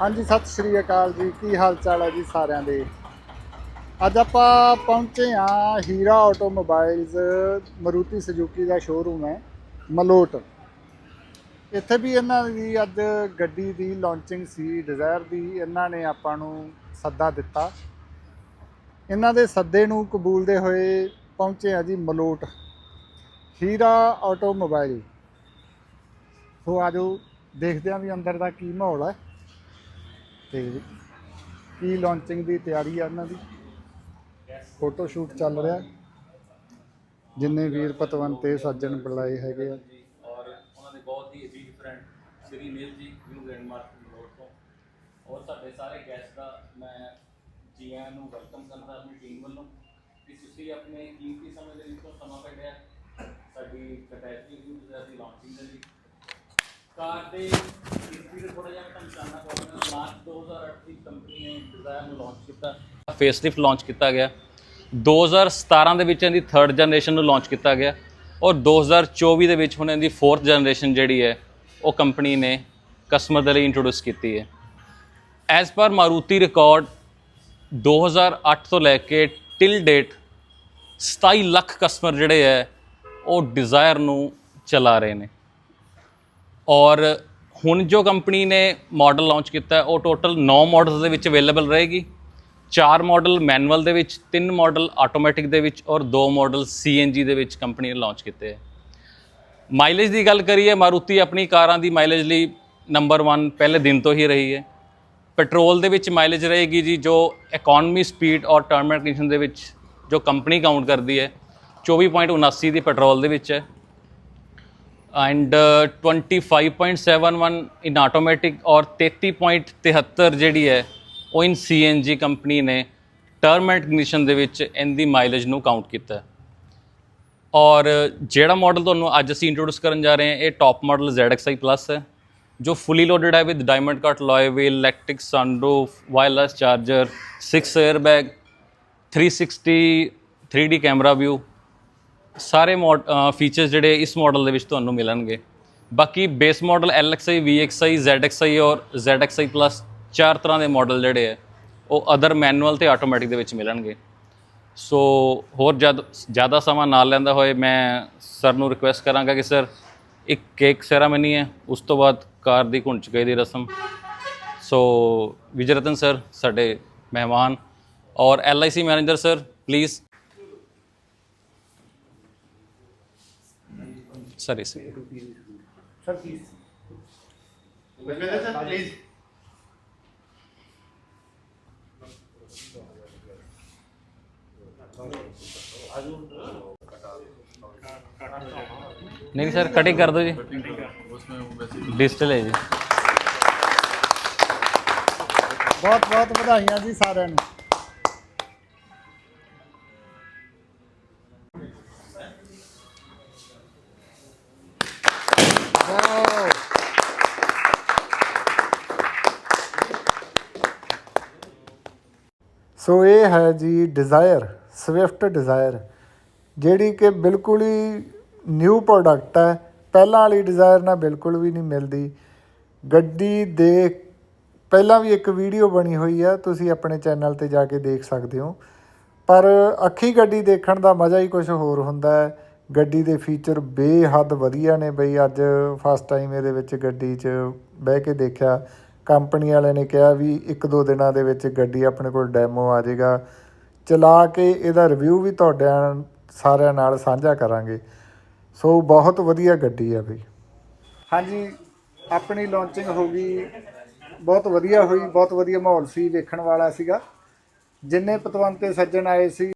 ਹਾਂਜੀ, ਸਤਿ ਸ਼੍ਰੀ ਅਕਾਲ ਜੀ। ਕੀ ਹਾਲ ਚਾਲ ਹੈ ਜੀ ਸਾਰਿਆਂ ਦੇ? ਅੱਜ ਆਪਾਂ ਪਹੁੰਚੇ ਹਾਂ ਹੀਰਾ ਆਟੋਮੋਬਾਈਲਸ ਮਰੂਤੀ ਸੁਜ਼ੂਕੀ ਦਾ ਸ਼ੋਰੂਮ ਹੈ, ਮਲੋਟ। ਇੱਥੇ ਵੀ ਇਹਨਾਂ ਦੀ ਅੱਜ ਗੱਡੀ ਦੀ ਲਾਂਚਿੰਗ ਸੀ ਡਿਜ਼ਾਇਰ ਦੀ, ਇਹਨਾਂ ਨੇ ਆਪਾਂ ਨੂੰ ਸੱਦਾ ਦਿੱਤਾ। ਇਹਨਾਂ ਦੇ ਸੱਦੇ ਨੂੰ ਕਬੂਲਦੇ ਹੋਏ ਪਹੁੰਚੇ ਆ ਜੀ ਮਲੋਟ। ਹੀਰਾ ਆਟੋਮੋਬਾਈਲ। ਸੋ ਆਜੋ ਦੇਖਦੇ ਹਾਂ ਵੀ ਅੰਦਰ ਦਾ ਕੀ ਮਾਹੌਲ ਹੈ। ਤੇ ਕੀ ਲਾਂਚਿੰਗ ਦੀ ਤਿਆਰੀ ਆ ਇਹਨਾਂ ਦੀ? ਫੋਟੋ ਸ਼ੂਟ ਚੱਲ ਰਿਹਾ। ਜਿੰਨੇ ਵੀਰ ਪਤਵੰਤੇ ਸੱਜਣ ਬੁਲਾਏ ਹੈਗੇ ਆ। ਔਰ ਉਹਨਾਂ ਦੇ ਬਹੁਤ ਹੀ ਬਿਗ ਫਰੈਂਡ ਸ਼੍ਰੀ ਨੀਲ ਜੀ ਨਿਊ ਗ੍ਰੈਂਡ ਮਾਰਕੀਟ ਰੋਡ ਤੋਂ। ਔਰ ਸਾਡੇ ਸਾਰੇ ਗੈਸਟ ਦਾ ਮੈਂ ਜੀ ਨੂੰ ਵੈਲਕਮ ਕਰਦਾ ਆਪਣੀ ਟੀਮ ਵੱਲੋਂ। ਕਿ ਤੁਸੀਂ ਆਪਣੇ ਕੀਮਤੀ ਸਮੇਂ ਦੇ ਵਿੱਚੋਂ ਸਮਾਂ ਕੱਢਿਆ। ਸਾਡੀ ਕਟੈਚੀ ਦੀ ਲਾਂਚਿੰਗ ਦੇ ਲਈ। ਕਾਰ ਦੇ ਹਿਸਟਰੀ ਥੋੜਾ ਜਿਹਾ ਤੁਹਾਨੂੰ ਜਾਣਨਾ ਚਾਹੁੰਦਾ ਮਾਰਚ 2008 ਦੀ ਕੰਪਨੀ ਨੇ ਡਿਜ਼ਾਇਰ ਨੂੰ ਲਾਂਚ ਕੀਤਾ। ਫੇਸਲਿਫਟ ਲਾਂਚ ਕੀਤਾ ਗਿਆ। 2017 ਦੇ ਵਿੱਚ ਇਹਦੀ 3rd ਜਨਰੇਸ਼ਨ ਨੂੰ ਲਾਂਚ ਕੀਤਾ ਗਿਆ। ਔਰ 2024 ਦੇ ਵਿੱਚ ਹੁਣ ਇਹਦੀ 4th ਜਨਰੇਸ਼ਨ ਜਿਹੜੀ ਹੈ, ਉਹ ਕੰਪਨੀ ਨੇ ਕਸਟਮਰ ਦੇ ਲਈ ਇੰਟਰੋਡਿਊਸ ਕੀਤੀ ਹੈ। ਐਜ਼ ਪਰ ਮਾਰੂਤੀ ਰਿਕਾਰਡ 2008 ਤੋਂ ਲੈ ਕੇ ਟਿਲ ਡੇਟ 27 ਲੱਖ ਕਸਟਮਰ ਜਿਹੜੇ ਹੈ, ਉਹ ਡਿਜ਼ਾਇਰ ਨੂੰ ਚਲਾ ਰਹੇ ਨੇ। ਔਰ ਹੁਣ ਜੋ ਕੰਪਨੀ ਨੇ ਮਾਡਲ ਲਾਂਚ ਕੀਤਾ ਉਹ ਟੋਟਲ 9 ਮਾਡਲਸ ਦੇ ਵਿੱਚ ਅਵੇਲੇਬਲ ਰਹੇਗੀ। ਚਾਰ ਮਾਡਲ ਮੈਨੂਅਲ ਦੇ ਵਿੱਚ, ਤਿੰਨ ਮਾਡਲ ਆਟੋਮੈਟਿਕ ਦੇ ਵਿੱਚ ਔਰ ਦੋ ਮਾਡਲ ਸੀਐਨਜੀ ਦੇ ਵਿੱਚ ਕੰਪਨੀ ਨੇ ਲਾਂਚ ਕੀਤੇ ਹੈ। ਮਾਈਲੇਜ ਦੀ ਗੱਲ ਕਰੀਏ, ਮਾਰੂਤੀ ਆਪਣੀ ਕਾਰਾਂ ਦੀ ਮਾਈਲੇਜ ਲਈ ਨੰਬਰ 1 ਪਹਿਲੇ ਦਿਨ ਤੋਂ ਹੀ ਰਹੀ ਹੈ। ਪੈਟਰੋਲ ਦੇ ਵਿੱਚ ਮਾਈਲੇਜ ਰਹੇਗੀ ਜੀ, ਜੋ ਇਕਨੋਮੀ ਸਪੀਡ ਔਰ ਟਰਮਿਨਲ ਕੰਡੀਸ਼ਨ ਦੇ ਵਿੱਚ ਜੋ ਕੰਪਨੀ ਕਾਊਂਟ ਕਰਦੀ ਹੈ 24.79 ਦੀ ਪੈਟਰੋਲ ਦੇ ਵਿੱਚ ਹੈ। ਐਂਡ 25.71 ਇਨ ਆਟੋਮੈਟਿਕ ਔਰ 33.73 ਜਿਹੜੀ ਹੈ ਉਹ ਇਨ ਸੀਐਨਜੀ ਕੰਪਨੀ ਨੇ ਟਰਮ ਐਂਡ ਕੰਡੀਸ਼ਨ ਦੇ ਵਿੱਚ ਇਹਦੀ ਮਾਈਲੇਜ ਨੂੰ ਕਾਊਂਟ ਕੀਤਾ ਔਰ ਜਿਹੜਾ ਮਾਡਲ ਤੁਹਾਨੂੰ ਅੱਜ ਅਸੀਂ ਇੰਟਰੋਡਿਊਸ ਕਰਨ ਜਾ ਰਹੇ ਹਾਂ ਇਹ ਟਾਪ ਮਾਡਲ ZXi Plus ਹੈ ਜੋ ਫੁੱਲੀ ਲੋਡਡ ਹੈ with diamond cut alloy wheel electric sunroof wireless charger 6 air bag 360 3D camera view ਸਾਰੇ ਫੀਚਰਸ ਜਿਹੜੇ ਇਸ ਮਾਡਲ ਦੇ ਵਿੱਚ ਤੁਹਾਨੂੰ ਮਿਲਣਗੇ। ਬਾਕੀ base model LXi VXi ZXi ਔਰ ZXi ਪਲੱਸ ਚਾਰ ਤਰ੍ਹਾਂ ਦੇ ਮਾਡਲ ਜਿਹੜੇ ਹੈ ਉਹ ਅਦਰ ਮੈਨੂਅਲ ਤੇ ਆਟੋਮੈਟਿਕ ਦੇ ਵਿੱਚ ਮਿਲਣਗੇ। ਸੋ ਹੋਰ ਜਦ ਜ਼ਿਆਦਾ ਸਮਾਂ ਨਾਲ ਲੈਂਦਾ ਹੋਏ, ਮੈਂ ਸਰ ਨੂੰ ਰਿਕੁਐਸਟ ਕਰਾਂਗਾ ਕਿ ਸਰ ਇੱਕ ਕੇਕ ਸੈਰਾਮਨੀ ਹੈ, ਉਸ ਤੋਂ ਬਾਅਦ ਕਾਰ ਦੀ ਘੁੰਡ ਚੁਕਾਈ ਦੀ ਰਸਮ। ਸੋ ਵਿਜੇ ਰਤਨ ਸਰ ਸਾਡੇ ਮਹਿਮਾਨ ਔਰ LIC manager sir please sir इसे नहीं सर कटिंग कर दो जी। डिजिटल है जी। बहुत बहुत बधाइया जी सारे ਸੋ ਇਹ ਹੈ ਜੀ ਡਿਜ਼ਾਇਰ ਸਵਿਫਟ ਡਿਜ਼ਾਇਰ ਜਿਹੜੀ ਕਿ ਬਿਲਕੁਲ ਹੀ ਨਿਊ ਪ੍ਰੋਡਕਟ ਹੈ। ਪਹਿਲਾਂ ਵਾਲੀ ਡਿਜ਼ਾਇਰ ਨਾਲ ਬਿਲਕੁਲ ਵੀ ਨਹੀਂ ਮਿਲਦੀ। ਗੱਡੀ ਦੇ ਪਹਿਲਾਂ ਵੀ ਇੱਕ ਵੀਡੀਓ ਬਣੀ ਹੋਈ ਆ, ਤੁਸੀਂ ਆਪਣੇ ਚੈਨਲ ਤੇ ਜਾ ਕੇ ਦੇਖ ਸਕਦੇ ਹੋ। ਪਰ ਅੱਖੀ ਗੱਡੀ ਦੇਖਣ ਦਾ ਮਜ਼ਾ ਹੀ ਕੁਝ ਹੋਰ ਹੁੰਦਾ ਹੈ। ਗੱਡੀ ਦੇ ਫੀਚਰ ਬੇਹੱਦ ਵਧੀਆ ਨੇ ਬਈ, ਅੱਜ ਫਸਟ ਟਾਈਮ ਇਹਦੇ ਵਿੱਚ ਗੱਡੀ 'ਚ ਬਹਿ ਕੇ ਦੇਖਿਆ। ਕੰਪਨੀ ਵਾਲਿਆਂ ਨੇ ਕਿਹਾ ਵੀ ਇੱਕ ਦੋ ਦਿਨਾਂ ਦੇ ਵਿੱਚ ਗੱਡੀ ਆਪਣੇ ਕੋਲ ਡੈਮੋ ਆ ਜਾਏਗਾ। ਚਲਾ ਕੇ ਇਹਦਾ ਰਿਵਿਊ ਵੀ ਤੁਹਾਡਿਆਂ ਸਾਰਿਆਂ ਨਾਲ ਸਾਂਝਾ ਕਰਾਂਗੇ। ਸੋ ਬਹੁਤ ਵਧੀਆ ਗੱਡੀ ਆ ਬਈ। ਹਾਂਜੀ, ਆਪਣੀ ਲਾਂਚਿੰਗ ਹੋ ਗਈ। ਬਹੁਤ ਵਧੀਆ ਹੋਈ, ਬਹੁਤ ਵਧੀਆ ਮਾਹੌਲ ਸੀ, ਵੇਖਣ ਵਾਲਾ ਸੀਗਾ। ਜਿੰਨੇ ਪਤਵੰਤੇ ਸੱਜਣ ਆਏ ਸੀ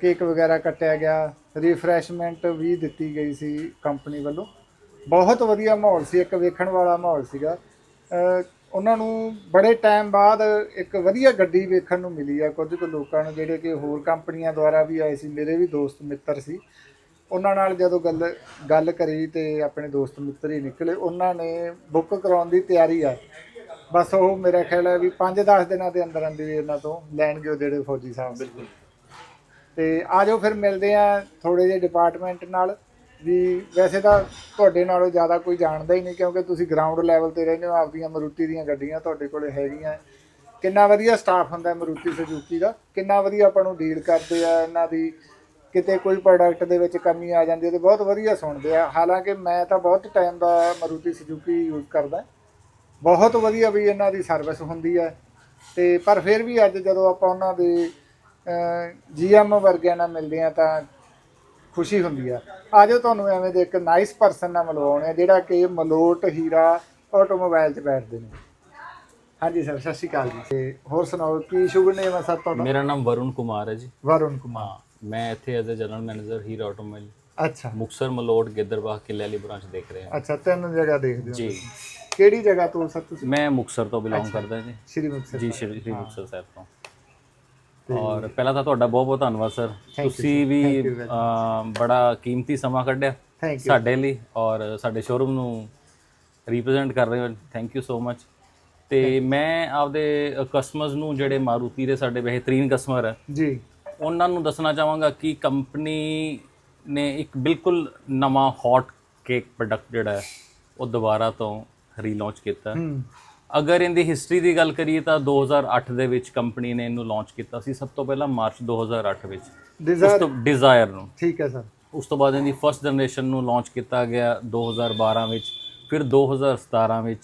ਕੇਕ ਵਗੈਰਾ ਕੱਟਿਆ ਗਿਆ ਰਿਫਰੈਸ਼ਮੈਂਟ ਵੀ ਦਿੱਤੀ ਗਈ ਸੀ ਕੰਪਨੀ ਵੱਲੋਂ। ਬਹੁਤ ਵਧੀਆ ਮਾਹੌਲ ਸੀ, ਇੱਕ ਵੇਖਣ ਵਾਲਾ ਮਾਹੌਲ ਸੀਗਾ। ਉਹਨਾਂ ਨੂੰ ਬੜੇ ਟਾਈਮ ਬਾਅਦ ਇੱਕ ਵਧੀਆ ਗੱਡੀ ਵੇਖਣ ਨੂੰ ਮਿਲੀ ਆ। ਕੁਝ ਕੁ ਲੋਕਾਂ ਨੂੰ ਜਿਹੜੇ ਕਿ ਹੋਰ ਕੰਪਨੀਆਂ ਦੁਆਰਾ ਵੀ ਆਏ ਸੀ ਮੇਰੇ ਵੀ ਦੋਸਤ ਮਿੱਤਰ ਸੀ। ਉਹਨਾਂ ਨਾਲ ਜਦੋਂ ਗੱਲ ਗੱਲ ਕਰੀ ਤੇ ਆਪਣੇ ਦੋਸਤ ਮਿੱਤਰ ਹੀ ਨਿਕਲੇ। ਉਹਨਾਂ ਨੇ ਬੁੱਕ ਕਰਾਉਣ ਦੀ ਤਿਆਰੀ ਆ। ਬਸ ਉਹ ਮੇਰਾ ਖਿਆਲ ਹੈ ਵੀ 5-10 ਦਿਨਾਂ ਦੇ ਅੰਦਰ ਅੰਦਰ ਹੀ ਇਹਨਾਂ ਤੋਂ ਲੈਣਗੇ ਉਹ ਜਿਹੜੇ ਫੌਜੀ ਸਾਹਿਬ। ਬਿਲਕੁਲ। ਤੇ ਆਜੋ ਫਿਰ ਮਿਲਦੇ ਆ ਥੋੜੇ ਜਿਹੇ ਡਿਪਾਰਟਮੈਂਟ ਨਾਲ। ਵੀ ਵੈਸੇ ਤਾਂ ਤੁਹਾਡੇ ਨਾਲੋਂ ਜ਼ਿਆਦਾ ਕੋਈ ਜਾਣਦਾ ਹੀ ਨਹੀਂ ਕਿਉਂਕਿ ਤੁਸੀਂ ਗਰਾਊਂਡ ਲੈਵਲ ਤੇ ਰਹਿੰਦੇ ਹੋ, ਆਪਦੀਆਂ ਮਰੂਤੀ ਦੀਆਂ ਗੱਡੀਆਂ ਤੁਹਾਡੇ ਕੋਲੇ ਹੈਗੀਆਂ। ਕਿੰਨਾ ਵਧੀਆ ਸਟਾਫ ਹੁੰਦਾ ਮਰੂਤੀ ਸੁਜ਼ੂਕੀ ਦਾ? ਕਿੰਨਾ ਵਧੀਆ ਆਪਾਂ ਨੂੰ ਡੀਲ ਕਰਦੇ ਆ, ਇਹਨਾਂ ਦੀ ਕਿਤੇ ਕੋਈ ਪ੍ਰੋਡਕਟ ਦੇ ਵਿੱਚ ਕਮੀ ਆ ਜਾਂਦੀ ਹੈ ਤੇ ਬਹੁਤ ਵਧੀਆ ਸੁਣਦੇ ਆ। ਹਾਲਾਂਕਿ ਮੈਂ ਤਾਂ ਬਹੁਤ ਟਾਈਮ ਦਾ ਮਰੂਤੀ ਸੁਜ਼ੂਕੀ ਯੂਜ਼ ਕਰਦਾ ਬਹੁਤ ਵਧੀਆ ਵੀ ਇਹਨਾਂ ਦੀ ਸਰਵਿਸ ਹੁੰਦੀ ਹੈ। ਤੇ ਪਰ ਫਿਰ ਵੀ ਅੱਜ ਜਦੋਂ ਆਪਾਂ ਉਹਨਾਂ ਦੇ ਜੀਐਮ ਵਰਗਿਆਂ ਨਾਲ ਮਿਲਦੇ ਆ ਤਾਂ ਖੁਸ਼ੀ ਹੁੰਦੀ ਆ। ਆਜੋ ਤੁਹਾਨੂੰ ਐਵੇਂ ਦੇ ਇੱਕ ਨਾਈਸ ਪਰਸਨ ਨਾਲ ਮਿਲਵਾਉਣੇ ਆ ਜਿਹੜਾ ਕਿ ਮਲੋਟ ਹੀਰਾ ਆਟੋਮੋਬਾਈਲ 'ਚ ਬੈਠਦੇ ਨੇ। ਹਾਂਜੀ ਸਰ ਸਤਿ ਸ਼੍ਰੀ ਅਕਾਲ ਜੀ। ਤੇ ਹੋਰ ਸੁਣਾਓ ਕੀ ਸ਼ੁਭ ਨੇਮ ਹੈ ਸਰ ਤੁਹਾਡਾ? ਮੇਰਾ ਨਾਮ ਵਰੁਣ ਕੁਮਾਰ ਹੈ ਜੀ। ਵਰੁਣ ਕੁਮਾਰ। ਮੈਂ ਇੱਥੇ as a general manager Hira automobile ਅੱਛਾ। ਮੁਕਸਰ ਮਲੋਟ ਗਿੱਦਰਬਾਹ ਕਿੱਲੇ ਵਾਲੀ ਬ੍ਰਾਂਚ ਦੇਖ ਰਹੇ ਹਾਂ। ਅੱਛਾ ਤਿੰਨ ਜਗ੍ਹਾ ਦੇਖਦੇ ਹੋ ਜੀ। ਕਿਹੜੀ ਜਗ੍ਹਾ ਤੋਂ ਸਰ ਤੁਸੀਂ? ਮੈਂ ਮੁਕਸਰ ਤੋਂ ਬਿਲੋਂਗ ਕਰਦਾ ਜੀ। ਸ਼੍ਰੀ ਮੁਕਤਸਰ ਜੀ ਸ਼੍ਰੀ ਸ਼੍ਰੀ ਮੁਕਤਸਰ ਸਾਹਿਬ ਤੋਂ। ਔਰ ਪਹਿਲਾਂ ਤਾਂ ਤੁਹਾਡਾ ਬਹੁਤ ਬਹੁਤ ਧੰਨਵਾਦ ਸਰ। ਤੁਸੀਂ ਵੀ ਬੜਾ ਕੀਮਤੀ ਸਮਾਂ ਕੱਢਿਆ ਸਾਡੇ ਲਈ ਔਰ ਸਾਡੇ ਸ਼ੋਰੂਮ ਨੂੰ ਰਿਪਰੈਜ਼ੈਂਟ ਕਰ ਰਹੇ ਹੋ। ਥੈਂਕ ਯੂ ਸੋ ਮਚ ਤੇ ਮੈਂ ਆਪਦੇ ਕਸਟਮਰਸ ਨੂੰ ਜਿਹੜੇ ਮਾਰੂਤੀ ਦੇ ਸਾਡੇ ਬਿਹਤਰੀਨ ਕਸਟਮਰ ਹੈ ਜੀ। ਉਹਨਾਂ ਨੂੰ ਦੱਸਣਾ ਚਾਹਾਂਗਾ ਕਿ ਕੰਪਨੀ ਨੇ ਇੱਕ ਬਿਲਕੁਲ ਨਵਾਂ ਹੌਟ ਕੇਕ ਪ੍ਰੋਡਕਟ ਜਿਹੜਾ ਹੈ ਉਹ ਦੁਬਾਰਾ ਤੋਂ ਰੀਲਾਂਚ ਕੀਤਾ। ਅਗਰ ਇਹਦੀ ਹਿਸਟਰੀ ਦੀ ਗੱਲ ਕਰੀਏ ਤਾਂ 2008 ਦੇ ਵਿੱਚ ਕੰਪਨੀ ਨੇ ਇਹਨੂੰ ਲਾਂਚ ਕੀਤਾ ਸੀ ਸਭ ਤੋਂ ਪਹਿਲਾਂ ਮਾਰਚ 2008 ਵਿੱਚ। ਉਸ ਡਿਜ਼ਾਇਰ ਤੋਂ ਡਿਜ਼ਾਇਰ ਨੂੰ। ਠੀਕ ਹੈ ਸਰ। ਉਸ ਤੋਂ ਬਾਅਦ ਇਹਦੀ ਫਰਸਟ ਜਨਰੇਸ਼ਨ ਨੂੰ ਲਾਂਚ ਕੀਤਾ ਗਿਆ 2012 ਵਿੱਚ ਫਿਰ 2017 ਵਿੱਚ।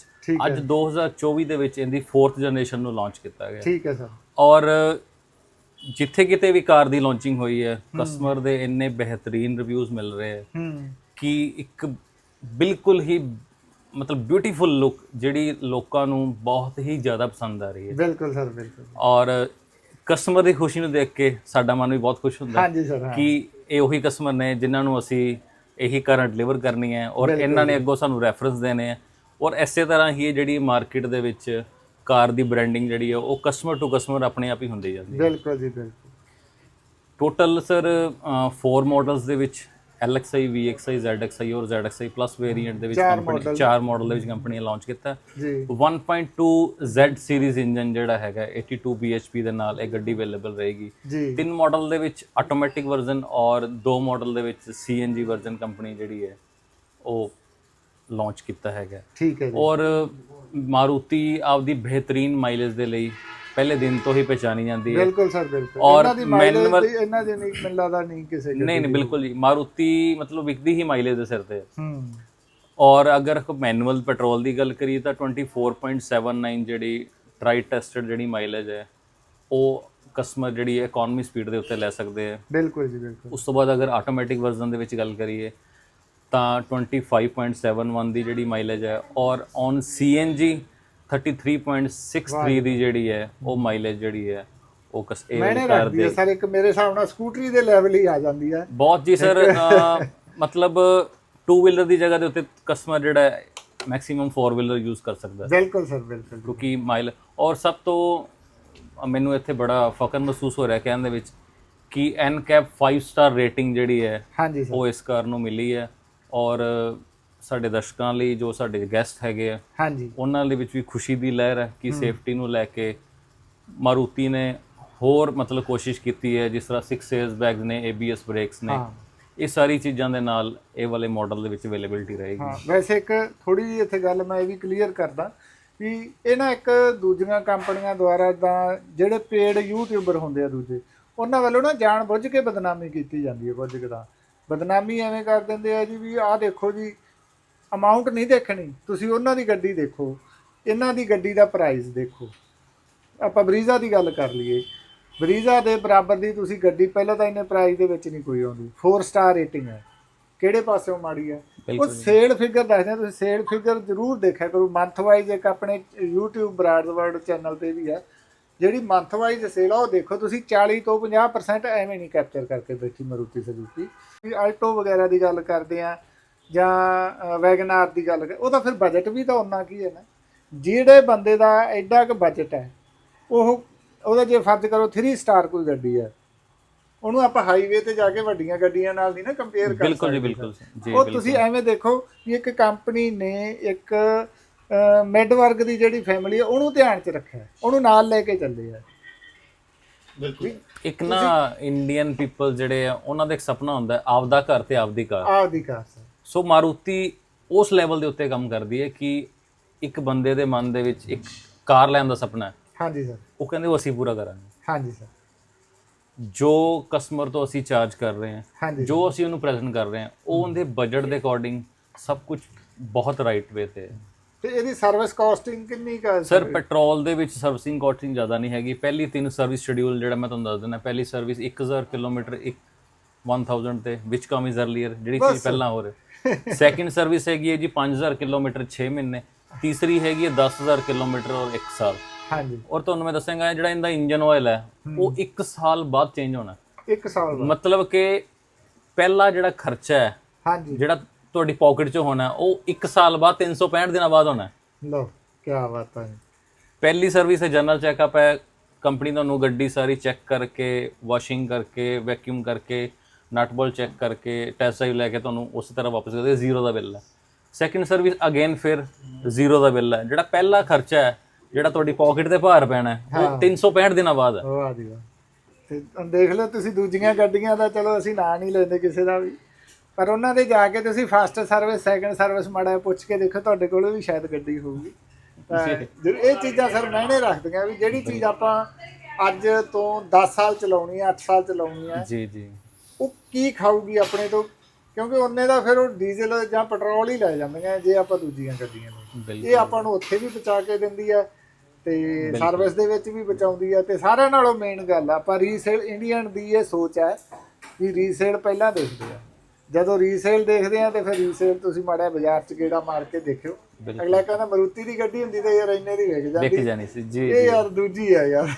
ਅੱਜ 2024 ਦੇ ਵਿੱਚ ਇਹਦੀ ਫੋਰਥ ਜਨਰੇਸ਼ਨ ਨੂੰ ਲਾਂਚ ਕੀਤਾ ਗਿਆ। ਠੀਕ ਹੈ ਸਰ। ਔਰ ਜਿੱਥੇ ਕਿਤੇ ਵੀ ਕਾਰ ਦੀ ਲਾਂਚਿੰਗ ਹੋਈ ਹੈ ਕਸਟਮਰ ਦੇ ਇੰਨੇ ਬਿਹਤਰੀਨ ਰਿਵਿਊਜ਼ ਮਿਲ ਰਹੇ ਹੂੰ। ਕਿ ਇੱਕ ਬਿਲਕੁਲ ਹੀ ਮਤਲਬ ਬਿਊਟੀਫੁਲ ਲੁੱਕ ਜਿਹੜੀ ਲੋਕਾਂ ਨੂੰ ਬਹੁਤ ਹੀ ਜ਼ਿਆਦਾ ਪਸੰਦ ਆ ਰਹੀ ਹੈ। ਬਿਲਕੁਲ ਸਰ ਬਿਲਕੁਲ। ਔਰ ਕਸਟਮਰ ਦੀ ਖੁਸ਼ੀ ਨੂੰ ਦੇਖ ਕੇ ਸਾਡਾ ਮਨ ਵੀ ਬਹੁਤ ਖੁਸ਼ ਹੁੰਦਾ ਹਾਂਜੀ ਸਰ ਕਿ ਇਹ ਉਹੀ ਕਸਟਮਰ ਨੇ ਜਿਨ੍ਹਾਂ ਨੂੰ ਅਸੀਂ ਇਹੀ ਕਾਰਾਂ ਡਿਲੀਵਰ ਕਰਨੀ ਹੈ ਔਰ ਇਹਨਾਂ ਨੇ ਅੱਗੋਂ ਸਾਨੂੰ ਰੈਫਰੈਂਸ ਦੇਣੇ ਆ ਔਰ ਇਸੇ ਤਰ੍ਹਾਂ ਹੀ ਇਹ ਜਿਹੜੀ ਮਾਰਕੀਟ ਦੇ ਵਿੱਚ ਕਾਰ ਦੀ ਬ੍ਰਾਂਡਿੰਗ ਜਿਹੜੀ ਹੈ ਉਹ ਕਸਟਮਰ ਟੂ ਕਸਟਮਰ ਆਪਣੇ ਆਪ ਹੀ ਹੁੰਦੀ ਜਾਂਦੀ ਹੈ। ਬਿਲਕੁਲ ਜੀ ਬਿਲਕੁਲ। ਟੋਟਲ ਸਰ 4 ਮਾਡਲਸ ਦੇ ਵਿੱਚ LXI VXI ZXI ਔਰ ZXI ਪਲੱਸ ਵੇਰੀਐਂਟ ਦੇ ਵਿੱਚ ਚਾਰ ਕੰਪਨੀ model। ਚਾਰ ਮਾਡਲ ਦੇ ਵਿੱਚ ਕੰਪਨੀ ਨੇ ਲਾਂਚ ਕੀਤਾ। ਜੀ। 1.2 Z ਸੀਰੀਜ਼ ਇੰਜਨ ਜਿਹੜਾ ਹੈਗਾ 82 bhp ਦੇ ਨਾਲ ਇਹ ਗੱਡੀ ਅਵੇਲੇਬਲ ਰਹੇਗੀ। ਜੀ। ਤਿੰਨ ਮਾਡਲ ਦੇ ਵਿੱਚ ਆਟੋਮੈਟਿਕ ਵਰਜ਼ਨ ਔਰ ਦੋ ਮਾਡਲ ਦੇ ਵਿੱਚ ਸੀਐਨਜੀ ਵਰਜ਼ਨ ਕੰਪਨੀ ਜਿਹੜੀ ਹੈ ਉਹ ਲਾਂਚ ਕੀਤਾ ਹੈਗਾ। ਠੀਕ ਹੈ ਜੀ। ਔਰ ਮਾਰੂਤੀ ਆਪਦੀ ਬਿਹਤਰੀਨ ਮਾਈਲੇਜ ਦੇ ਲਈ ਪਹਿਲੇ ਦਿਨ ਤੋਂ ਹੀ ਪਛਾਣੀ ਜਾਂਦੀ ਹੈ। ਬਿਲਕੁਲ ਸਰ ਬਿਲਕੁਲ। ਔਰ ਇਹਨਾਂ ਦੀ ਇਹਨਾਂ ਦੀ ਨਹੀਂ ਮੈਨੂੰ ਲੱਗਦਾ ਨਹੀਂ ਕਿਸੇ ਨਹੀਂ ਨਹੀਂ ਬਿਲਕੁਲ ਜੀ। ਮਾਰੂਤੀ ਮਤਲਬ ਵਿਕਦੀ ਹੀ ਮਾਈਲੇਜ ਦੇ ਸਿਰ ਤੇ ਹੈ। ਔਰ ਅਗਰ ਮੈਨੂਅਲ ਪੈਟਰੋਲ ਦੀ ਗੱਲ ਕਰੀਏ ਤਾਂ 24.79 ਜਿਹੜੀ ਟਰਾਈ ਟੈਸਟਡ ਜਿਹੜੀ ਮਾਈਲੇਜ ਹੈ ਉਹ ਕਸਟਮਰ ਜਿਹੜੀ ਇਕਨੋਮੀ ਸਪੀਡ ਦੇ ਉੱਤੇ ਲੈ ਸਕਦੇ ਆ ਬਿਲਕੁਲ ਜੀ ਬਿਲਕੁਲ। ਉਸ ਤੋਂ ਬਾਅਦ ਅਗਰ ਆਟੋਮੈਟਿਕ ਵਰਜ਼ਨ ਦੇ ਵਿੱਚ ਗੱਲ ਕਰੀਏ ਤਾਂ 25.71 ਦੀ ਜਿਹੜੀ ਮਾਈਲੇਜ ਹੈ ਔਰ ਔਨ CNG 33.63 ਦੀ ਜਿਹੜੀ ਹੈ ਉਹ ਮਾਈਲੇਜ ਜਿਹੜੀ ਹੈ ਉਹ ਕਸ ਇਹ ਮੈਨੇ ਕਾਰ ਰੱਖਦੀ ਹੈ ਦੇ ਸਰ ਇੱਕ ਮੇਰੇ ਹਿਸਾਬ ਨਾਲ ਸਕੂਟਰੀ ਦੇ ਲੈਵਲ ਹੀ ਆ ਜਾਂਦੀ ਹੈ। ਬਹੁਤ ਜੀ ਸਰ ਮਤਲਬ 2 ਵੀਲਰ ਦੀ ਜਗ੍ਹਾ ਦੇ ਉੱਤੇ ਕਸਟਮਰ ਜਿਹੜਾ ਹੈ ਮੈਕਸਿਮਮ 4 ਵੀਲਰ ਯੂਜ਼ ਕਰ ਸਕਦਾ ਹੈ। ਬਿਲਕੁਲ ਸਰ ਬਿਲਕੁਲ। ਕਿਉਂਕਿ ਮਾਈਲ ਔਰ ਸਭ ਤੋਂ ਮੈਨੂੰ ਇੱਥੇ ਬੜਾ ਫਖਰ ਮਹਿਸੂਸ ਹੋ ਰਿਹਾ ਕਹਿਣ ਦੇ ਵਿੱਚ ਕਿ ਐਨਕੈਪ 5 ਸਟਾਰ ਰੇਟਿੰਗ ਜਿਹੜੀ ਹੈ ਉਹ ਇਸ ਕਾਰ ਨੂੰ ਮਿਲੀ ਹੈ। ਔਰ ਸਾਡੇ ਦਰਸ਼ਕਾਂ ਲਈ ਜੋ ਸਾਡੇ ਗੈਸਟ ਹੈਗੇ ਆ ਹਾਂਜੀ। ਉਹਨਾਂ ਦੇ ਵਿੱਚ ਵੀ ਖੁਸ਼ੀ ਦੀ ਲਹਿਰ ਹੈ ਕਿ ਸੇਫਟੀ ਨੂੰ ਲੈ ਕੇ ਮਾਰੂਤੀ ਨੇ ਹੋਰ ਮਤਲਬ ਕੋਸ਼ਿਸ਼ ਕੀਤੀ ਹੈ ਜਿਸ ਤਰ੍ਹਾਂ 6 ਏਅਰਸ ਬੈਗਸ ਨੇ ABS ਬ੍ਰੇਕਸ ਨੇ। ਇਹ ਸਾਰੀ ਚੀਜ਼ਾਂ ਦੇ ਨਾਲ ਇਹ ਵਾਲੇ ਮਾਡਲ ਦੇ ਵਿੱਚ ਅਵੇਲੇਬਿਲਟੀ ਰਹੇਗੀ। ਹਾਂ ਵੈਸੇ ਇੱਕ ਥੋੜੀ ਜਿਹੀ ਇੱਥੇ ਗੱਲ ਮੈਂ ਇਹ ਵੀ ਕਲੀਅਰ ਕਰਦਾ ਵੀ ਇਹ ਨਾ ਇੱਕ ਦੂਜੀਆਂ ਕੰਪਨੀਆਂ ਦੁਆਰਾ ਤਾਂ ਜਿਹੜੇ ਪੇਡ ਯੂਟਿਊਬਰ ਹੁੰਦੇ ਆ ਦੂਜੇ ਉਹਨਾਂ ਵੱਲੋਂ ਨਾ ਜਾਣ ਬੁੱਝ ਕੇ ਬਦਨਾਮੀ ਕੀਤੀ ਜਾਂਦੀ ਹੈ ਕੁਝ ਕੁ ਤਾਂ। ਬਦਨਾਮੀ ਐਵੇਂ ਕਰ ਦਿੰਦੇ ਆ ਜੀ ਵੀ ਆਹ ਦੇਖੋ ਜੀ ਅਮਾਉਂਟ ਨਹੀਂ ਦੇਖਣੀ ਤੁਸੀਂ ਉਹਨਾਂ ਦੀ ਗੱਡੀ ਦੇਖੋ ਇਹਨਾਂ ਦੀ ਗੱਡੀ ਦਾ ਪ੍ਰਾਈਸ ਦੇਖੋ। ਆਪਾਂ ਬਰੀਜ਼ਾ ਦੀ ਗੱਲ ਕਰ ਲਈਏ। ਬਰੀਜ਼ਾ ਦੇ ਬਰਾਬਰ ਦੀ ਤੁਸੀਂ ਗੱਡੀ ਪਹਿਲਾਂ ਤਾਂ ਇਹਨੇ ਪ੍ਰਾਈਸ ਦੇ ਵਿੱਚ ਨਹੀਂ ਕੋਈ ਆਉਂਦੀ। 4 ਸਟਾਰ ਰੇਟਿੰਗ ਹੈ। ਕਿਹੜੇ ਪਾਸਿਓਂ ਮਾੜੀ ਹੈ? ਉਹ ਸੇਲ ਫਿਗਰ ਦੱਸਦੇ ਆ, ਤੁਸੀਂ ਸੇਲ ਫਿਗਰ ਜ਼ਰੂਰ ਦੇਖਿਆ ਕਰੋ। ਮੰਥ ਵਾਈਜ਼ ਇੱਕ ਆਪਣੇ YouTube ਬਰਾਡ ਵਰਲਡ ਚੈਨਲ ਤੇ ਵੀ ਹੈ। ਜਿਹੜੀ ਮੰਥ ਵਾਈਜ਼ ਸੇਲ ਆ ਉਹ ਦੇਖੋ। ਤੁਸੀਂ 40 ਤੋਂ 50% ਐਵੇਂ ਨਹੀਂ ਕੈਪਚਰ ਕਰਕੇ ਬੈਠੀ ਮਰੂਤੀ ਸੁਜ਼ੂਕੀ ਵੀ ਆਲਟੋ ਵਗੈਰਾ ਦੀ ਗੱਲ ਕਰਦੇ ਆ। ਜਾਂ ਵੈਗਨਾਰ ਦੀ ਗੱਲ ਕਰ ਉਹਦਾ ਫਿਰ ਬਜਟ ਵੀ ਤਾਂ ਉਹਨਾਂ ਕੀ ਹੈ ਨਾ। ਜਿਹੜੇ ਬੰਦੇ ਦਾ ਐਡਾ ਕੁ ਬਜਟ ਹੈ ਉਹ ਉਹਦਾ ਜੇ ਫਰਜ਼ ਕਰੋ 3 ਸਟਾਰ ਕੋਈ ਗੱਡੀ ਹੈ ਉਹਨੂੰ ਆਪਾਂ ਹਾਈਵੇ ਤੇ ਜਾ ਕੇ ਵੱਡੀਆਂ ਗੱਡੀਆਂ ਨਾਲ ਨਹੀਂ ਨਾ ਕੰਪੇਅਰ ਕਰ ਬਿਲਕੁਲ ਜੀ ਬਿਲਕੁਲ ਜੀ। ਉਹ ਤੁਸੀਂ ਐਵੇਂ ਦੇਖੋ ਵੀ ਇੱਕ ਕੰਪਨੀ ਨੇ ਇੱਕ ਮਿਡ ਵਰਗ ਦੀ ਜਿਹੜੀ ਫੈਮਿਲੀ ਹੈ ਉਹਨੂੰ ਧਿਆਨ 'ਚ ਰੱਖਿਆ ਉਹਨੂੰ ਨਾਲ ਲੈ ਕੇ ਚੱਲੇ ਆ। ਬਿਲਕੁਲ। ਇੱਕ ਨਾ ਇੰਡੀਅਨ ਪੀਪਲ ਜਿਹੜੇ ਆ ਉਹਨਾਂ ਦਾ ਇੱਕ ਸੁਪਨਾ ਹੁੰਦਾ ਆਪਦਾ ਘਰ ਤੇ ਆਪਦੀ ਕਾਰ। ਆਪਦੀ ਕਾਰ ਸਰ ਸੋ ਮਾਰੂਤੀ ਉਸ ਲੈਵਲ ਦੇ ਉੱਤੇ ਕੰਮ ਕਰਦੀ ਹੈ ਕਿ ਇੱਕ ਬੰਦੇ ਦੇ ਮਨ ਦੇ ਵਿੱਚ ਇੱਕ ਕਾਰ ਲੈਣ ਦਾ ਸੁਪਨਾ ਹੈ। ਹਾਂਜੀ ਸਰ। ਉਹ ਕਹਿੰਦੇ ਉਹ ਅਸੀਂ ਪੂਰਾ ਕਰਾਂਗੇ। ਹਾਂਜੀ ਸਰ। ਜੋ ਕਸਟਮਰ ਤੋਂ ਅਸੀਂ ਚਾਰਜ ਕਰ ਰਹੇ ਹਾਂ ਜੋ ਅਸੀਂ ਉਹਨੂੰ ਪ੍ਰੈਜ਼ੈਂਟ ਕਰ ਰਹੇ ਹਾਂ ਉਹ ਉਹਦੇ ਬਜਟ ਦੇ ਅਕੋਰਡਿੰਗ ਸਭ ਕੁਝ ਬਹੁਤ ਰਾਈਟ ਵੇ ਤੇ ਤੇ ਇਹਦੀ ਸਰਵਿਸ ਕਾਸਟਿੰਗ ਕਿੰਨੀ ਕਾ ਸਰ ਪੈਟਰੋਲ ਦੇ ਵਿੱਚ ਸਰਵਿਸਿੰਗ ਕਾਸਟਿੰਗ ਜ਼ਿਆਦਾ ਨਹੀਂ ਹੈਗੀ। ਪਹਿਲੀ ਤਿੰਨ ਸਰਵਿਸ ਸ਼ਡਿਊਲ ਜਿਹੜਾ ਮੈਂ ਤੁਹਾਨੂੰ ਦੱਸ ਦਿੰਦਾ ਪਹਿਲੀ ਸਰਵਿਸ 1000 ਕਿਲੋਮੀਟਰ ਇੱਕ 1000 ਤੇ ਵਿਚ ਕਮ ਇਜ਼ ਅਰਲੀਅਰ ਜਿਹੜੀ ਚੀਜ਼ ਪਹਿਲਾਂ ਹੋ ਰਹੀ। ਸੈਕਿੰਡ ਸਰਵਿਸ ਹੈਗੀ ਹੈ ਜੀ 5000 ਕਿਲੋਮੀਟਰ 6 ਮਹੀਨੇ। ਤੀਸਰੀ ਹੈਗੀ ਹੈ 10000 ਕਿਲੋਮੀਟਰ ਔਰ 1 ਸਾਲ। ਹਾਂਜੀ। ਔਰ ਤੁਹਾਨੂੰ ਮੈਂ ਦੱਸਾਂਗਾ ਜਿਹੜਾ ਇਹਦਾ ਇੰਜਨ ਆਇਲ ਹੈ ਉਹ 1 ਸਾਲ ਬਾਅਦ ਚੇਂਜ ਹੋਣਾ। ਇੱਕ ਸਾਲ ਬਾਅਦ। ਮਤਲਬ ਕਿ ਪਹਿਲਾ ਜਿਹੜਾ ਖਰਚਾ ਹੈ ਹਾਂਜੀ। ਜਿਹੜਾ ਤੁਹਾਡੀ ਪਾਕਟ 'ਚ ਹੋਣਾ ਉਹ 1 ਸਾਲ ਬਾਅਦ 365 ਦਿਨਾਂ ਬਾਅਦ ਹੋਣਾ। ਲੋ ਕੀ ਬਾਤ ਹੈ ਪਹਿਲੀ ਸਰਵਿਸ ਹੈ ਜਨਰਲ ਚੈੱਕਅਪ ਹੈ। ਕੰਪਨੀ ਤੁਹਾਨੂੰ ਗੱਡੀ ਸਾਰੀ ਚੈੱਕ ਕਰਕੇ ਵਾਸ਼ਿੰਗ ਕਰਕੇ ਵੈਕਿਊਮ ਕਰਕੇ ਨਟ ਬੋਲ ਚੈੱਕ ਕਰਕੇ ਟੈਸਟ ਡਰਾਈਵ ਲੈ ਕੇ ਤੁਹਾਨੂੰ ਉਸੇ ਤਰ੍ਹਾਂ ਵਾਪਸ ਕਰਦੇ ਜ਼ੀਰੋ ਦਾ ਬਿੱਲ ਹੈ। ਸੈਕਿੰਡ ਸਰਵਿਸ ਅਗੇਨ ਫਿਰ ਜ਼ੀਰੋ ਦਾ ਬਿੱਲ ਹੈ ਜਿਹੜਾ ਪਹਿਲਾ ਖਰਚਾ ਹੈ ਜਿਹੜਾ ਤੁਹਾਡੀ ਪਾਕਟ ਤੇ ਭਾਰ ਪੈਣਾ ਹੈ ਉਹ 365 ਦਿਨਾਂ ਬਾਅਦ ਹੈ। ਵਾਹ ਦੀ ਵਾਹ। ਦੇਖ ਲਓ ਤੁਸੀਂ ਦੂਜੀਆਂ ਗੱਡੀਆਂ ਦਾ ਚਲੋ ਅਸੀਂ ਨਾਂ ਨਹੀਂ ਲੈਂਦੇ ਕਿਸੇ ਦਾ ਵੀ। ਪਰ ਉਹਨਾਂ ਦੇ ਜਾ ਕੇ ਤੁਸੀਂ ਫਸਟ ਸਰਵਿਸ ਸੈਕੰਡ ਸਰਵਿਸ ਮਾੜਾ ਪੁੱਛ ਕੇ ਦੇਖੋ ਤੁਹਾਡੇ ਕੋਲ ਵੀ ਸ਼ਾਇਦ ਗੱਡੀ ਹੋਊਗੀ। ਇਹ ਚੀਜ਼ਾਂ ਸਰ ਮਾਇਨੇ ਰੱਖਦੀਆਂ ਵੀ ਜਿਹੜੀ ਚੀਜ਼ ਆਪਾਂ ਅੱਜ ਤੋਂ 10 ਸਾਲ ਚਲਾਉਣੀ ਹੈ 8 ਸਾਲ ਚਲਾਉਣੀ ਹੈ ਜੀ ਜੀ। ਉਹ ਕੀ ਖਾਊਗੀ ਆਪਣੇ ਤੋਂ? ਕਿਉਂਕਿ ਉਹਨੇ ਦਾ ਫਿਰ ਉਹ ਡੀਜ਼ਲ ਜਾਂ ਪੈਟਰੋਲ ਹੀ ਲੈ ਜਾਂਦੀਆਂ ਜੇ ਆਪਾਂ ਦੂਜੀਆਂ ਗੱਡੀਆਂ ਨੂੰ। ਇਹ ਆਪਾਂ ਨੂੰ ਉੱਥੇ ਵੀ ਬਚਾ ਕੇ ਦਿੰਦੀ ਆ ਤੇ ਸਰਵਿਸ ਦੇ ਵਿੱਚ ਵੀ ਬਚਾਉਂਦੀ ਆ ਤੇ ਸਾਰਿਆਂ ਨਾਲੋਂ ਮੇਨ ਗੱਲ ਆ ਆਪਾਂ ਰੀਸੇਲ ਇੰਡੀਅਨ ਦੀ ਇਹ ਸੋਚ ਹੈ ਵੀ ਰੀਸੇਲ ਪਹਿਲਾਂ ਦੇਖਦੇ ਆ। ਜਦੋਂ ਰੀਸੇਲ ਦੇਖਦੇ ਆ ਤੇ ਫਿਰ ਰੀਸੇਲ ਤੁਸੀਂ ਮਾੜਾ ਬਾਜ਼ਾਰ 'ਚ ਗੇੜਾ ਮਾਰ ਕੇ ਦੇਖਿਓ। ਅਗਲਾ ਕਹਿੰਦਾ ਮਰੂਤੀ ਦੀ ਗੱਡੀ ਹੁੰਦੀ ਤੇ ਯਾਰ ਇੰਨੇ ਦੀ ਵਿਕ ਵਿਕ ਜਾਂਦੀ ਜਾਣੀ ਸੀ ਜੀ ਇਹ ਯਾਰ ਦੂਜੀ ਆ ਯਾਰ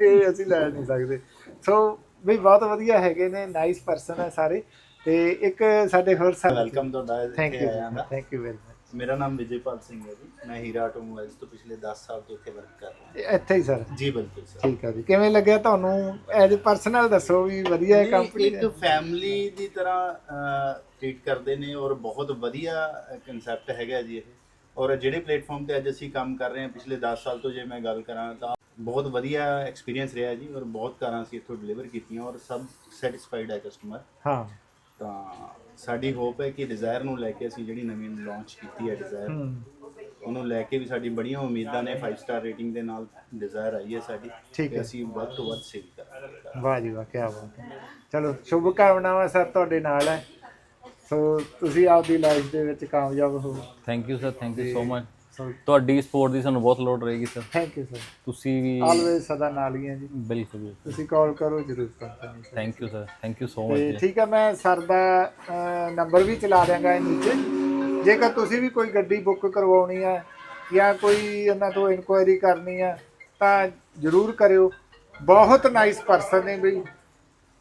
ਇਹ ਅਸੀਂ ਲੈ ਨਹੀਂ ਸਕਦੇ। ਸੋ ਵੀ ਬਹੁਤ ਵਧੀਆ ਹੈਗੇ ਨੇ ਨਾਈਸ ਪਰਸਨ ਹੈ ਸਾਰੇ। ਤੇ ਇੱਕ ਸਾਡੇ ਹੋਰ ਵੈਲਕਮ ਤੁਹਾਡਾ ਥੈਂਕ ਯੂ ਆਇਆ ਦਾ ਥੈਂਕ ਯੂ ਵੈਰੀ ਮਚ ਮੇਰਾ ਨਾਮ ਵਿਜੇਪਾਲ ਸਿੰਘ ਹੈ ਜੀ। ਮੈਂ ਹੀਰਾ ਆਟੋਮੋਬਾਈਲਸ ਤੋਂ ਪਿਛਲੇ 10 ਸਾਲ ਤੋਂ ਇੱਥੇ ਵਰਕ ਕਰ ਰਿਹਾ। ਇੱਥੇ ਹੀ ਸਰ? ਜੀ ਬਿਲਕੁਲ ਸਰ। ਠੀਕ ਆ ਜੀ। ਕਿਵੇਂ ਲੱਗਿਆ ਤੁਹਾਨੂੰ? ਐਜ਼ ਪਰਸਨਲ ਦੱਸੋ ਵੀ ਵਧੀਆ ਹੈ ਕੰਪਨੀ ਇੱਕ ਫੈਮਿਲੀ ਦੀ ਤਰ੍ਹਾਂ ਟ੍ਰੀਟ ਕਰਦੇ ਨੇ ਔਰ ਬਹੁਤ ਵਧੀਆ ਕਨਸੈਪਟ ਹੈਗਾ ਜੀ ਇਹ। ਔਰ ਜਿਹੜੇ ਪਲੇਟਫਾਰਮ ਤੇ ਅੱਜ ਅਸੀਂ ਕੰਮ ਕਰ ਰਹੇ ਹਾਂ ਪਿਛਲੇ 10 ਸਾਲ ਤੋਂ ਜੇ ਮੈਂ ਗੱਲ ਕਰਾਂ ਤਾਂ ਬਹੁਤ ਵਧੀਆ ਐਕਸਪੀਰੀਅੰਸ ਰਿਹਾ ਜੀ ਔਰ ਬਹੁਤ ਕਾਰਾਂ ਅਸੀਂ ਇੱਥੋਂ ਡਿਲੀਵਰ ਕੀਤੀਆਂ ਔਰ ਸਭ ਸੈਟੀਸਫਾਈਡ ਹੈ ਕਸਟਮਰ ਹਾਂ। ਤਾਂ ਸਾਡੀ ਹੋਪ ਹੈ ਕਿ ਡਿਜ਼ਾਇਰ ਨੂੰ ਲੈ ਕੇ ਅਸੀਂ ਜਿਹੜੀ ਨਵੀਂ ਲਾਂਚ ਕੀਤੀ ਹੈ ਡਿਜ਼ਾਇਰ ਉਹਨੂੰ ਲੈ ਕੇ ਵੀ ਸਾਡੀ ਬੜੀਆਂ ਉਮੀਦਾਂ ਨੇ 5 ਸਟਾਰ ਰੇਟਿੰਗ ਦੇ ਨਾਲ ਡਿਜ਼ਾਇਰ ਆਈ ਹੈ ਸਾਡੀ ਠੀਕ ਹੈ। ਅਸੀਂ ਵੱਧ ਤੋਂ ਵੱਧ ਸੇਲ ਕਰਾਂਗੇ। ਵਾਹ ਜੀ ਵਾਹ ਕੀ ਬਾਤ ਹੈ। ਚਲੋ ਸ਼ੁਭ ਕਾਮਨਾਵਾਂ ਸਰ ਤੁਹਾਡੇ ਨਾਲ ਹੈ। ਸੋ ਤੁਸੀਂ ਆਪਦੀ ਲਾਈਫ ਦੇ ਵਿੱਚ ਕਾਮਯਾਬ ਹੋ। Thank you sir thank you so much ਤੁਹਾਡੀ ਸਪੋਰਟ ਦੀ ਸਾਨੂੰ ਬਹੁਤ ਲੋੜ ਰਹੇਗੀ ਸਰ ਥੈਂਕ ਯੂ ਸਰ ਤੁਸੀਂ ਵੀ ਆਲਵੇਜ਼ ਸਦਾ ਨਾਲ ਹੀ ਹੈ ਜੀ। ਬਿਲਕੁਲ ਤੁਸੀਂ ਕਾਲ ਕਰੋ ਜਰੂਰ ਕਰਨੀ thank you sir thank you so ਤੇ ਮਚ ਠੀਕ ਹੈ ਮੈਂ ਸਰ ਦਾ ਨੰਬਰ ਵੀ ਚਲਾ ਦਿਆਂਗਾ ਇਹ ਨੀਚੇ ਜੇਕਰ ਤੁਸੀਂ ਵੀ ਕੋਈ ਗੱਡੀ ਬੁੱਕ ਕਰਵਾਉਣੀ ਹੈ ਜਾਂ ਕੋਈ ਇਹਨਾਂ ਤੋਂ ਇਨਕੁਆਇਰੀ ਕਰਨੀ ਹੈ ਤਾਂ ਜਰੂਰ ਕਰਿਓ। ਬਹੁਤ ਨਾਈਸ ਪਰਸਨ ਨੇ ਬਈ।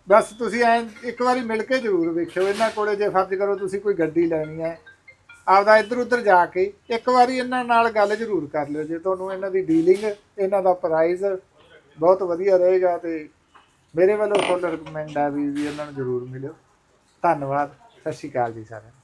ਬਸ ਤੁਸੀਂ ਐ ਇੱਕ ਵਾਰੀ ਮਿਲ ਕੇ ਜਰੂਰ ਵੇਖਿਓ। ਇਹਨਾਂ ਕੋਲੇ ਜੇ ਫਰਜ਼ ਕਰੋ ਤੁਸੀਂ ਕੋਈ ਗੱਡੀ ਲੈਣੀ ਹੈ ਆਪਦਾ ਇੱਧਰ ਉੱਧਰ ਜਾ ਕੇ ਇੱਕ ਵਾਰੀ ਇਹਨਾਂ ਨਾਲ ਗੱਲ ਜਰੂਰ ਕਰ ਲਿਓ। ਜੇ ਤੁਹਾਨੂੰ ਇਹਨਾਂ ਦੀ ਡੀਲਿੰਗ ਇਹਨਾਂ ਦਾ ਪ੍ਰਾਈਸ ਬਹੁਤ ਵਧੀਆ ਰਹੇਗਾ ਤੇ ਮੇਰੇ ਵੱਲੋਂ ਫੁੱਲ ਰਿਕਮੈਂਡ ਆ ਵੀ ਵੀ ਇਹਨਾਂ ਨੂੰ ਜਰੂਰ ਮਿਲਿਓ। ਧੰਨਵਾਦ। ਸਤਿ ਸ਼੍ਰੀ ਅਕਾਲ ਜੀ ਸਾਰਿਆਂ ਨੂੰ।